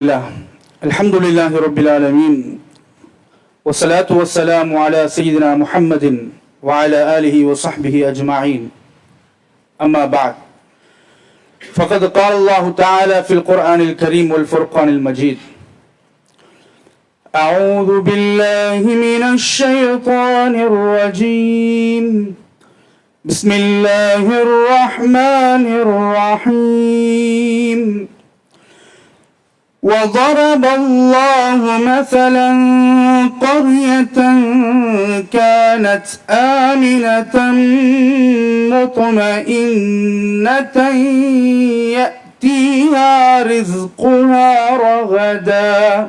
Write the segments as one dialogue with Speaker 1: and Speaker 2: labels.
Speaker 1: الله الحمد لله رب العالمين. والصلاة والسلام على سيدنا محمد وعلى آله وصحبه أجمعين. أما بعد. فقد قال الله تعالى في القرآن الكريم والفرقان المجيد. أعوذ بالله من الشيطان الرجيم. بسم الله الرحمن الرحيم. وضرب الله مثلا قرية كانت آمنة مطمئنة يأتيها رزقها رغدا.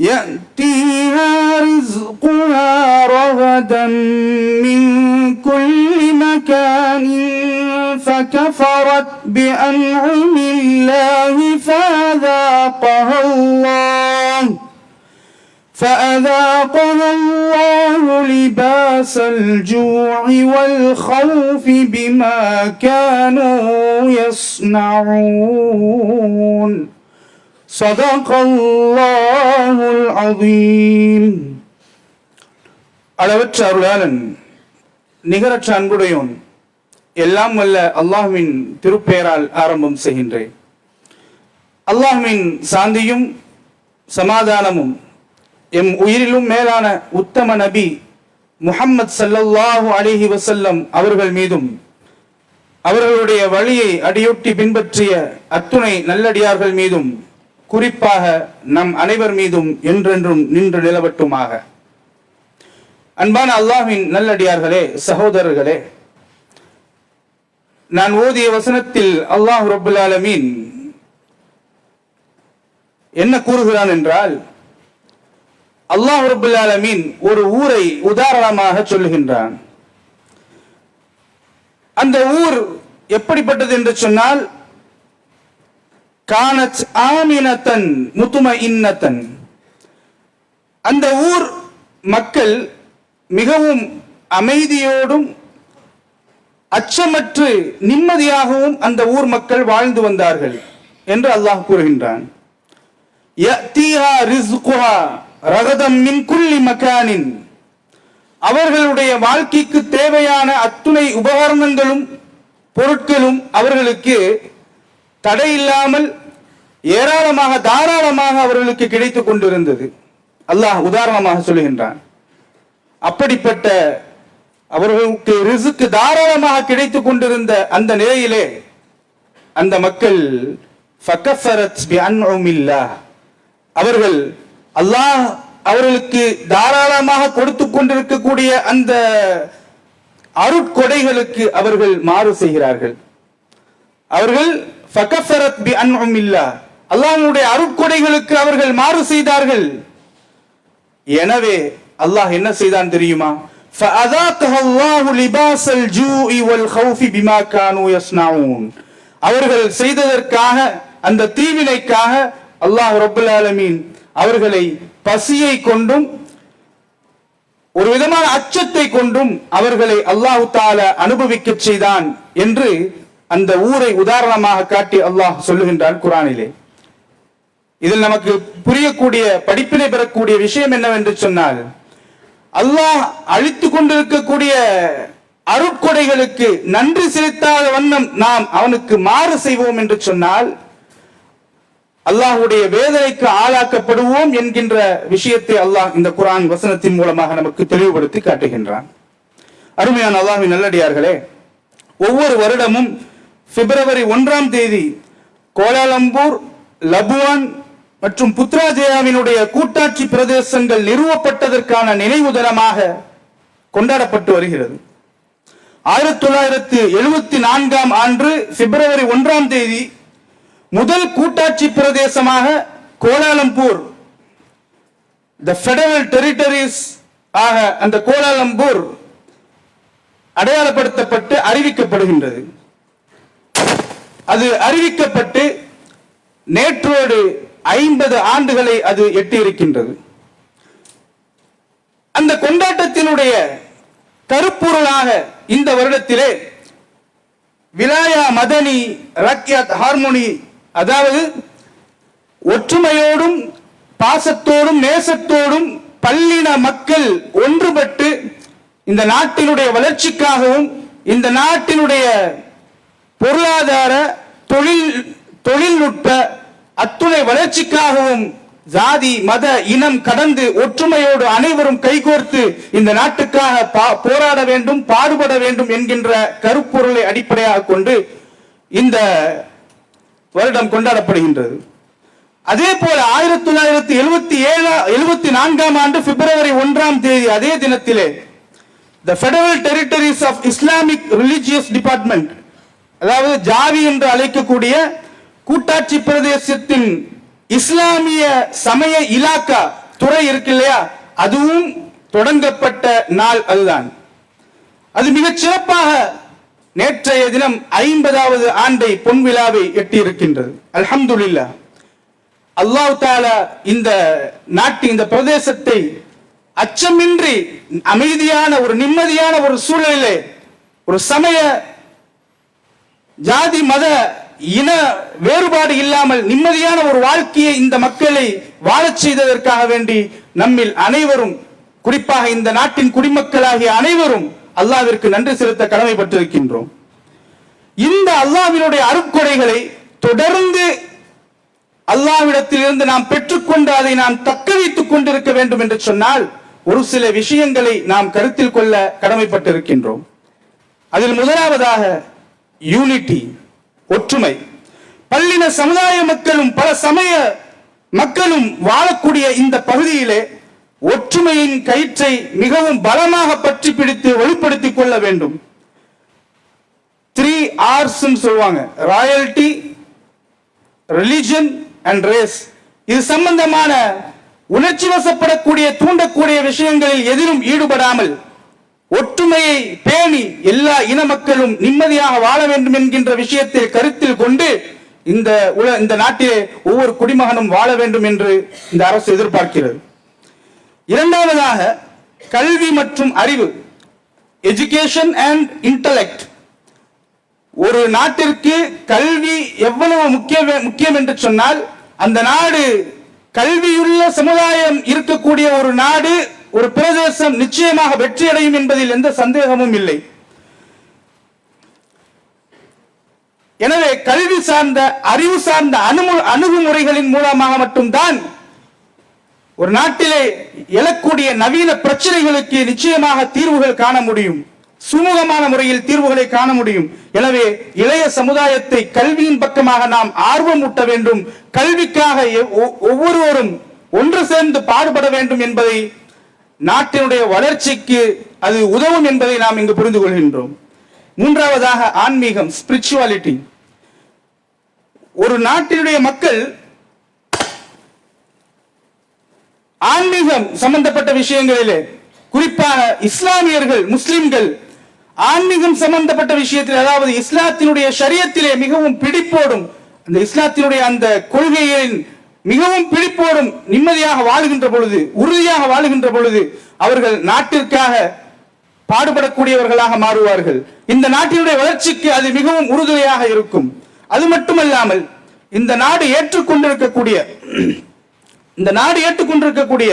Speaker 1: يأتيها رزقها رغدا من كل مكان فكفرت بأنعم الله فأذاقها الله فأذاقها الله لباس الجوع والخوف بما كانوا يصنعون சதகல்லாஹுல் அளவற்ற அருளாளன் நிகரற்ற அன்புடையோன் எல்லாம் வல்ல அல்லாஹுவின் திருப்பெயரால் ஆரம்பம் செய்கின்றேன். அல்லாஹுவின் சாந்தியும் சமாதானமும் எம் உயிரிலும் மேலான உத்தம நபி முஹம்மத் சல்லல்லாஹு அலிஹி வசல்லம் அவர்கள் மீதும் அவர்களுடைய வழியை அடியொட்டி பின்பற்றிய அத்துணை நல்லடியார்கள் மீதும் குறிப்பாக நம் அனைவர் மீதும் என்றென்றும் நின்று நிலவட்டுமாக. அன்பான அல்லாஹின் நல்லடியார்களே சகோதரர்களே நான் ஓதிய வசனத்தில் அல்லாஹ் ரபுல் ஆலமீன் என்ன கூறுகிறான் என்றால் அல்லாஹ் ரபுல் ஆலமீன் ஒரு ஊரை உதாரணமாக சொல்லுகின்றான். அந்த ஊர் எப்படிப்பட்டது என்று சொன்னால் கானத் ஆமினத்தன் முத்தும இன்னத்தன் அந்த ஊர் மக்கள் மிகவும் அமைதியோடும் அச்சமற்று நிம்மதியாகவும் அந்த ஊர் மக்கள் வாழ்ந்து வந்தார்கள் என்று அல்லாஹ் கூறுகின்றான். ரகதம் மின் குல்லி அவர்களுடைய வாழ்க்கைக்கு தேவையான அத்துணை உபகரணங்களும் பொருட்களும் அவர்களுக்கு தடையில்லாமல் ஏராளமாக தாராளமாக அவர்களுக்கு கிடைத்துக் கொண்டிருந்தது. அல்லாஹ் உதாரணமாக சொல்லுகின்றான். அப்படிப்பட்ட அவர்களுக்கு ரிசுக்கு தாராளமாக கிடைத்துக் கொண்டிருந்த அந்த நிலையிலே அந்த மக்கள் அவர்கள் அல்லாஹ் அவர்களுக்கு தாராளமாக கொடுத்து கொண்டிருக்கக்கூடிய அந்த அருட்கொடைகளுக்கு அவர்கள் மாறு செய்கிறார்கள். அவர்கள் அல்லாஹுடைய அருட்கொடைகளுக்கு அவர்கள் மாறு செய்தார்கள். எனவே அல்லாஹ் என்ன செய்தான் தெரியுமா? அவர்கள் செய்ததற்காக அந்த தீவினைக்காக அல்லாஹ் ரபுல் ஆலமீன் அவர்களை பசியை கொண்டும் ஒரு விதமான அச்சத்தை கொண்டும் அவர்களை அல்லாஹு தால அனுபவிக்க செய்தான் என்று அந்த ஊரை உதாரணமாக காட்டி அல்லாஹ் சொல்லுகின்றான் குரானிலே. இதில் நமக்கு புரியக்கூடிய படிப்பினை பெறக்கூடிய விஷயம் என்னவென்று சொன்னால் அல்லாஹ் அழித்து கொண்டிருக்கக்கூடிய அருட்கொடைகளுக்கு நன்றி செலுத்தாத வண்ணம் நாம் அவனுக்கு மாறு செய்வோம் என்று சொன்னால் அல்லாஹ்வுடைய வேதனைக்கு ஆளாக்கப்படுவோம் என்கின்ற விஷயத்தை அல்லாஹ் இந்த குரான் வசனத்தின் மூலமாக நமக்கு தெளிவுபடுத்தி காட்டுகின்றான். அருமையான அல்லாஹின் நல்லடியார்களே ஒவ்வொரு வருடமும் பிப்ரவரி ஒன்றாம் தேதி கோலாலம்பூர் லபுவான் மற்றும் புத்ராஜயாவினுடைய கூட்டாட்சி பிரதேசங்கள் நிறுவப்பட்டதற்கான நினைவு தினமாக கொண்டாடப்பட்டு வருகிறது. ஆயிரத்தி தொள்ளாயிரத்தி எழுபத்தி நான்காம் ஆண்டு பிப்ரவரி ஒன்றாம் தேதி முதல் கூட்டாட்சி பிரதேசமாக கோலாலம்பூர் த ஃபெடரல் டெரிட்டரிஸ் ஆக அந்த கோலாலம்பூர் அடையாளப்படுத்தப்பட்டு அறிவிக்கப்படுகின்றது. அது அறிவிக்கப்பட்டு நேற்றோடு ஐம்பது ஆண்டுகளை அது எட்டியிருக்கின்றது. அந்த கொண்டாட்டத்தினுடைய கருப்பொருளாக இந்த வருடத்திலே விலாயா மதனி ரக்யத் ஹார்மோனி அதாவது ஒற்றுமையோடும் பாசத்தோடும் நேசத்தோடும் பல்லின மக்கள் ஒன்றுபட்டு இந்த நாட்டினுடைய வளர்ச்சிக்காகவும் இந்த நாட்டினுடைய பொருளாதார தொழில் தொழில்நுட்ப அத்துணை வளர்ச்சிக்காகவும் ஜாதி மத இனம் கடந்து ஒற்றுமையோடு அனைவரும் கைகோர்த்து இந்த நாட்டுக்காக பா- போராட வேண்டும் பாடுபட வேண்டும் என்கின்ற கருப்பொருளை அடிப்படையாக கொண்டு இந்த வருடம் கொண்டாடப்படுகின்றது. அதே போல ஆயிரத்தி தொள்ளாயிரத்தி எழுபத்தி ஏழா எழுபத்தி நான்காம் ஆண்டு பிப்ரவரி ஒன்றாம் தேதி அதே தினத்திலே the federal territories of Islamic religious department அதாவது ஜாவி என்று அழைக்கக்கூடிய கூட்டாட்சி பிரதேசத்தின் இஸ்லாமிய சமய இலாக்கா துறை இருக்கு இல்லையா? அதுவும் தொடங்கப்பட்ட நாள் அதுதான். அது மிகச் சிறப்பாக நேற்றைய தினம் ஐம்பதாவது ஆண்டை பொன் விழாவை எட்டியிருக்கின்றது. அல்ஹம்துலில்லாஹ் அல்லாஹ் தாலா இந்த நாட்டு இந்த பிரதேசத்தை அச்சமின்றி அமைதியான ஒரு நிம்மதியான ஒரு சூழலிலே ஒரு சமய ஜாதி மத இன வேறுபாடு இல்லாமல் நிம்மதியான ஒரு வாழ்க்கையை இந்த மக்களை வாழச் செய்ததற்காக வேண்டி நம்மில் அனைவரும் குறிப்பாக இந்த நாட்டின் குடிமக்களாகிய அனைவரும் அல்லாவிற்கு நன்றி செலுத்த கடமைப்பட்டிருக்கின்றோம். இந்த அல்லாவினுடைய அருட்கொடைகளை தொடர்ந்து அல்லாஹ்விடத்தில் இருந்து நாம் பெற்றுக்கொண்டு அதை நாம் தக்க வைத்துக் கொண்டிருக்க வேண்டும் என்று சொன்னால் ஒரு சில விஷயங்களை நாம் கருத்தில் கொள்ள கடமைப்பட்டிருக்கின்றோம். அதில் முதலாவதாக யூனிட்டி ஒற்றுமை. பல்லின சமுதாய மக்களும் பல சமய மக்களும் வாழக்கூடிய இந்த பகுதியிலே ஒற்றுமையின் கயிற்றை மிகவும் பலமாக பற்றி பிடித்து வெளிப்படுத்திக் கொள்ள வேண்டும். த்ரீ ஆர்ஸ் சொல்லுவாங்க. ராயல்டி ரிலிஜன் அண்ட் ரேஸ் இது சம்பந்தமான உணர்ச்சி வசப்படக்கூடிய தூண்டக்கூடிய விஷயங்களில் எதிலும் ஈடுபடாமல் ஒற்றுமையை பேணி எல்லா இன மக்களும் நிம்மதியாக வாழ வேண்டும் என்கின்ற விஷயத்தை கருத்தில் கொண்டு இந்த உல இந்த நாட்டிலே ஒவ்வொரு குடிமகனும் வாழ வேண்டும் என்று இந்த அரசு எதிர்பார்க்கிறது. இரண்டாவதாக கல்வி மற்றும் அறிவு எஜுகேஷன் அண்ட் இன்டலெக்ட் ஒரு நாட்டிற்கு கல்வி எவ்வளவு முக்கிய முக்கியம் என்று சொன்னால் அந்த நாடு கல்வியுள்ள சமுதாயம் இருக்கக்கூடிய ஒரு நாடு ஒரு பிரதேசம் நிச்சயமாக வெற்றி அடையும் என்பதில் எந்த சந்தேகமும் இல்லை. எனவே கல்வி சார்ந்த அறிவு சார்ந்த அணுமு அணுகுமுறைகளின் மூலமாக மட்டும்தான் ஒரு நாட்டிலே எழக்கூடிய நவீன பிரச்சனைகளுக்கு நிச்சயமாக தீர்வுகள் காண முடியும். சுமூகமான முறையில் தீர்வுகளை காண முடியும். எனவே இளைய சமுதாயத்தை கல்வியின் பக்கமாக நாம் ஆர்வம் ஊட்ட வேண்டும். கல்விக்காக எவ்- ஒ- ஒவ்வொருவரும் ஒன்று சேர்ந்து பாடுபட வேண்டும் என்பதை நாட்டினுடைய வளர்ச்சிக்கு அது உதவும் என்பதை நாம் இங்கு புரிந்து கொள்கின்றோம் மூன்றாவதாக ஆன்மீகம் ஸ்பிரிச்சுவாலிட்டி ஒரு நாட்டினுடைய மக்கள் ஆன்மீகம் சம்பந்தப்பட்ட விஷயங்களிலே குறிப்பாக இஸ்லாமியர்கள் முஸ்லிம்கள் ஆன்மீகம் சம்பந்தப்பட்ட விஷயத்தில் அதாவது இஸ்லாத்தினுடைய சரியத்திலே மிகவும் பிடிப்போடும் அந்த இஸ்லாத்தினுடைய அந்த கொள்கைகளின் மிகவும் பிடிப்போடும் நிம்மதியாக வாழுகின்ற பொழுது உறுதியாக வாழுகின்ற பொழுது அவர்கள் நாட்டிற்காக பாடுபடக்கூடியவர்களாக மாறுவார்கள். இந்த நாட்டினுடைய வளர்ச்சிக்கு அது மிகவும் உறுதுணையாக இருக்கும். அது மட்டுமல்லாமல் இந்த நாடு ஏற்றுக்கொண்டிருக்கக்கூடிய இந்த நாடு ஏற்றுக்கொண்டிருக்கக்கூடிய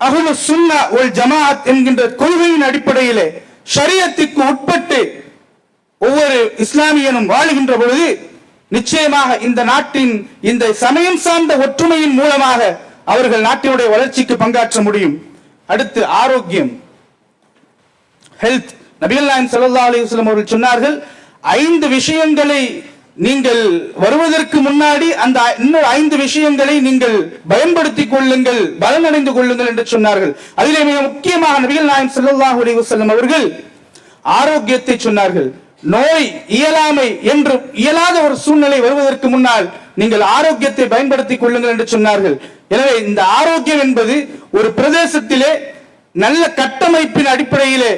Speaker 1: அஹ்லு சுன்னா ஒல் ஜமாஅத் என்கின்ற கொள்கையின் அடிப்படையிலே ஷரியத்துக்கு உட்பட்டு ஒவ்வொரு இஸ்லாமியனும் வாழுகின்ற பொழுது நிச்சயமாக இந்த நாட்டின் இந்த சமயம் சார்ந்த ஒற்றுமையின் மூலமாக அவர்கள் நாட்டினுடைய வளர்ச்சிக்கு பங்காற்ற முடியும். அடுத்து ஆரோக்கியம். ஹெல்த் நபிகள் நாயம் சல்லா அலைஹி அவர்கள் சொன்னார்கள் ஐந்து விஷயங்களை நீங்கள் வருவதற்கு முன்னாடி அந்த இன்னொரு ஐந்து விஷயங்களை நீங்கள் பயன்படுத்திக் கொள்ளுங்கள் பலனடைந்து கொள்ளுங்கள் என்று சொன்னார்கள். அதிலே மிக முக்கியமாக நபிகள் நாயம் ஸல்லல்லாஹு அலைஹி அவர்கள் ஆரோக்கியத்தை சொன்னார்கள். நோய் இயலாமை என்று இயலாத ஒரு சூழ்நிலை வருவதற்கு முன்னால் நீங்கள் ஆரோக்கியத்தை பயன்படுத்திக் கொள்ளுங்கள் என்று சொன்னார்கள். எனவே இந்த ஆரோக்கியம் என்பது ஒரு பிரதேசத்திலே நல்ல கட்டமைப்பின் அடிப்படையிலே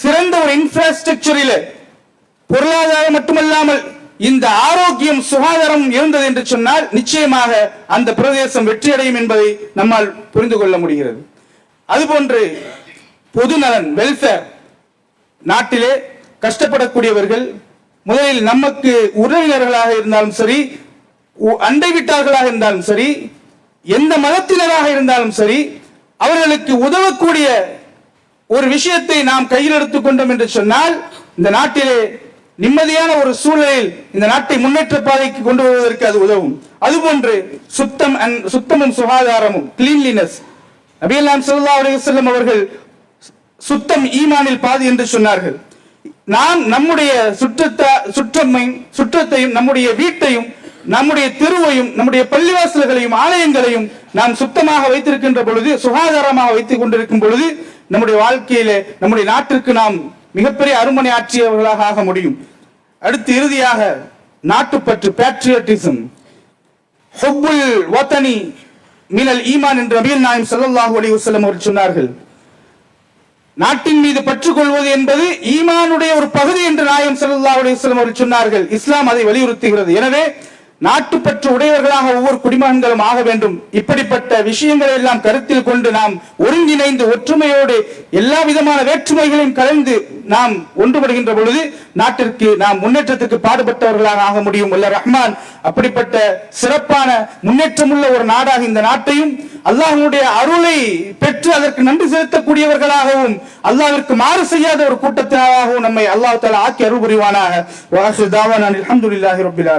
Speaker 1: சிறந்த ஒரு இன்ஃப்ராஸ்ட்ரக்சரிலே பொருளாதாரம் மட்டுமல்லாமல் இந்த ஆரோக்கியம் சுகாதாரம் இருந்தது என்று சொன்னால் நிச்சயமாக அந்த பிரதேசம் வெற்றியடையும் என்பதை நம்மால் புரிந்து கொள்ள முடிகிறது. அதுபோன்று பொதுநலன் வெல்ஃபேர் நாட்டிலே கஷ்டப்படக்கூடியவர்கள் முதலில் நமக்கு உறவினர்களாக இருந்தாலும் சரி உ- அண்டை விட்டார்களாக இருந்தாலும் சரி எந்த மதத்தினராக இருந்தாலும் சரி அவர்களுக்கு உதவக்கூடிய ஒரு விஷயத்தை நாம் கையில் எடுத்துக்கொண்டோம் என்று சொன்னால் இந்த நாட்டிலே நிம்மதியான ஒரு சூழலில் இந்த நாட்டை முன்னேற்ற பாதைக்கு கொண்டு வருவதற்கு அது உதவும். அதுபோன்று சுத்தம் அண்ட் சுத்தமும் சுகாதாரமும் கிளீன்லினஸ் நபியல்லாம் சல்லா அலி வல்லம் அவர்கள் சுத்தம் ஈமானில் பாதி என்று சொன்னார்கள். நாம் நம்முடைய சுற்றத்தை சுற்றமையும் சுற்றத்தையும் நம்முடைய வீட்டையும் நம்முடைய தெருவையும் நம்முடைய பள்ளிவாசல்களையும் ஆலயங்களையும் நாம் சுத்தமாக வைத்திருக்கின்ற பொழுது சுகாதாரமாக வைத்துக் கொண்டிருக்கும் பொழுது நம்முடைய வாழ்க்கையிலே நம்முடைய நாட்டிற்கு நாம் மிகப்பெரிய அருமனை ஆற்றியவர்களாக ஆக முடியும். அடுத்து இறுதியாக நாட்டுப்பற்று பேட்ரியட்டிசம் ஹொப்புல் வத்தனி மினல் ஈமான் என்று நபிகள் நாயம் சல்லாஹூ அலி வசலம் அவர்கள் சொன்னார்கள். நாட்டின் மீது பற்று கொள்வது என்பது ஈமானுடைய ஒரு பகுதி என்று நாயம் ஸல்லல்லாஹு அலைஹி அவர்கள் சொன்னார்கள். இஸ்லாம் அதை வலியுறுத்துகிறது. எனவே நாட்டுப்பற்று உடையவர்களாக ஒவ்வொரு குடிமகன்களும் ஆக வேண்டும். இப்படிப்பட்ட விஷயங்களை எல்லாம் கருத்தில் கொண்டு நாம் ஒருங்கிணைந்து ஒற்றுமையோடு எல்லா விதமான வேற்றுமைகளையும் கலந்து நாம் ஒன்றுபடுகின்ற பொழுது நாட்டிற்கு நாம் முன்னேற்றத்திற்கு பாடுபட்டவர்களாக ஆக முடியும். அல்ல ரஹ்மான் அப்படிப்பட்ட சிறப்பான முன்னேற்றமுள்ள ஒரு நாடாக இந்த நாட்டையும் அல்லாஹனுடைய அருளை பெற்று அதற்கு நன்றி செலுத்தக்கூடியவர்களாகவும் அல்லாவிற்கு மாறு செய்யாத ஒரு கூட்டத்தினராகவும் நம்மை அல்லாஹ் தஆலா ஆக்கி அருள் புரிவானாக. அலமதுல்லாஹி தாவானா அல்ஹம்துலில்லாஹி ரப்பில்